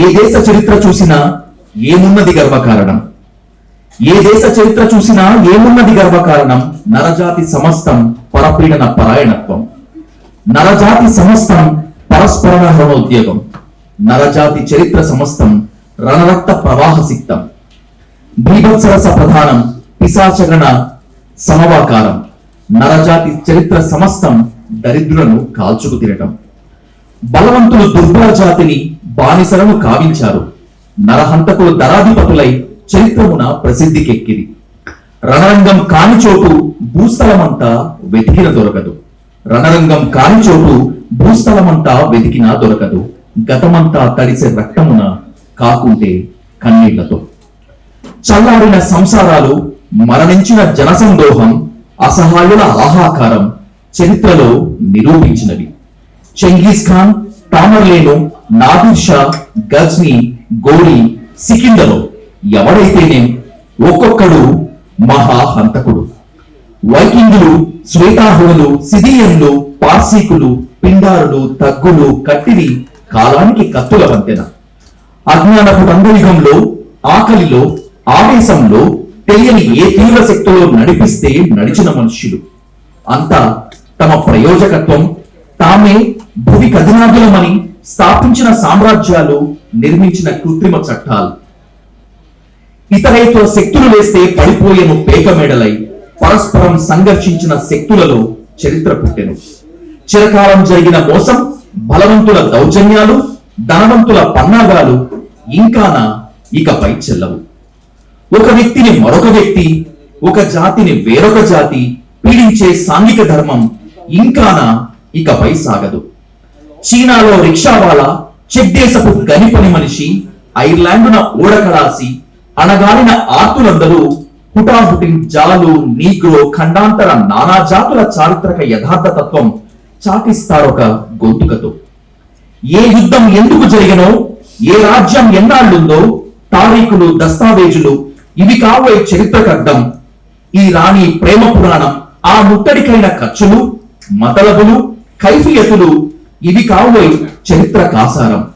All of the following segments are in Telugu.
ఏ దేశ చరిత్ర చూసినా ఏమున్నది గర్వకారణం ఏ దేశ చరిత్ర చూసినా ఏమున్నది గర్వకారణం నరజాతి సమస్తం పరపీడన పరాయణత్వం. నరజాతి సమస్తం పరస్పరణ హరణోద్యోగం నరజాతి చరిత్ర సమస్తం రణరక్త ప్రవాహ సిక్తం భీభత్సరస ప్రధానం పిశాచగణ సమవాకారం. నరజాతి చరిత్ర సమస్తం దరిద్రులను కాల్చుకు తినటం. బలవంతులు దుర్బల జాతిని బానిసలను కావించారు నరహంతకులు దరాధిపతులై చరిత్రమున ప్రసిద్ధికెక్కిరి. రణరంగం కాని చోటు భూస్థలమంతా వెతికిన దొరకదు. రణరంగం కాని చోటు భూస్థలమంతా వెతికినా దొరకదు. గతమంతా తడిసే రక్తమున కాకుంటే కన్నీళ్ళతో. చల్లారిన సంసారాలు మరణించిన జనసందోహం అసహాయుల ఆహాకారం చరిత్రలో నిరూపించినవి. చెంగీస్ ఖాన్ తామర్లేను నాదిర్ షా గజ్ని గోరి సికిందలో. ఎవడైతేనే ఒక్కొక్కడు మహా హంతకుడు వైకింగులు శ్వేతాహువులు సిదియన్లు పార్సీకులు పిండారులు తగ్గులు కట్టివి కాలానికి కత్తుల వంతెన అజ్ఞానపు రంగయుగంలో ఆకలిలో ఆవేశంలో తెలియని ఏ తీవ్ర శక్తులు నడిపిస్తే నడిచిన మనుష్యులు అంతా తమ ప్రయోజకత్వం. తామే భూమి కదినాదులమని స్థాపించిన సామ్రాజ్యాలు నిర్మించిన కృత్రిమ చట్టాలు. ఇతరైతో శక్తులు వేస్తే పడిపోయేను పేకమేడలై పరస్పరం సంఘర్షించిన శక్తులలో చరిత్ర పుట్టెను. చిరకాలం జరిగిన మోసం బలవంతుల దౌర్జన్యాలు ధనవంతుల పన్నాగాలు ఇంకాన ఇకపై చెల్లవు. ఒక వ్యక్తిని మరొక వ్యక్తి ఒక జాతిని వేరొక జాతి పీడించే సాంఘిక ధర్మం ఇంకాన ఇకపై సాగదు. చీనాలో రిక్షావాలా చెక్ దేశపు గనిపని మనిషి ఐర్లాండున ఓడకరాసి అణగారిన ఆర్తులందరూ హుటాహుటిన్ జాలు నీగ్రో ఖండాంతర నానా జాతుల చారిత్రక యథార్థ తత్వం చాటిస్తారొక గొంతుకతో. ఏ యుద్ధం ఎందుకు జరిగినో ఏ రాజ్యం ఎన్నాళ్ళుందో తారీఖులు దస్తావేజులు ఇవి కావే చరిత్రకర్థం ఈ రాణి ప్రేమ పురాణం ఆ ముట్టడికైన ఖర్చులు మతలబులు కైఫియతులు ఇవి కావోయ్ చరిత్ర కాసారం.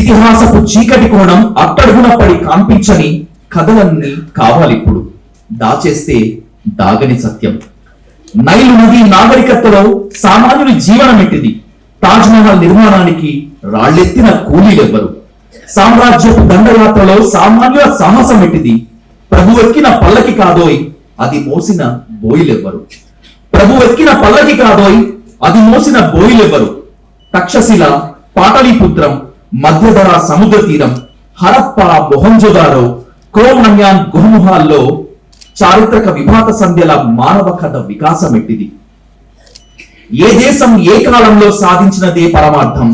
ఇతిహాసపు చీకటి కోణం అట్టడుగున పడి కాంపించని కథలన్నీ కావాలిప్పుడు. దాచేస్తే దాగని సత్యం. నైలు నది నాగరికతలో సామాన్యుని జీవనమెట్టిది. తాజ్ మహల్ నిర్మాణానికి రాళ్ళెత్తిన కూలీలెవ్వరు. సామ్రాజ్యపు దండయాత్రలో సామాన్యుల సాహసం ఎట్టిది ప్రభు ఎక్కిన పల్లకి కాదోయ్ అది మోసిన బోయిలెవ్వరు. ప్రభు ఎక్కిన పల్లకి కాదోయ్ అది మోసిన బోయిలెవ్వరు. తక్షశిల పాటలీపుత్రం మధ్యధర సముద్ర తీరం హరప్ప మొహంజోదారో క్రోమన్యాన్ గుహముహాల్లో చారిత్రక విభాత సంధ్యల మానవ కథ వికాసమెట్టిది. ఏ దేశం ఏ కాలంలో సాధించినదే పరమార్థం?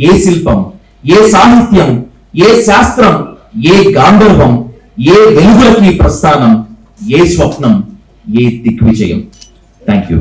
ఏ శిల్పం? ఏ సాహిత్యం? ఏ శాస్త్రం? ఏ గాంధర్వం? ఏ వెలుగులకి ప్రస్థానం? ఏ స్వప్నం? ఏ దిగ్విజయం? Thank you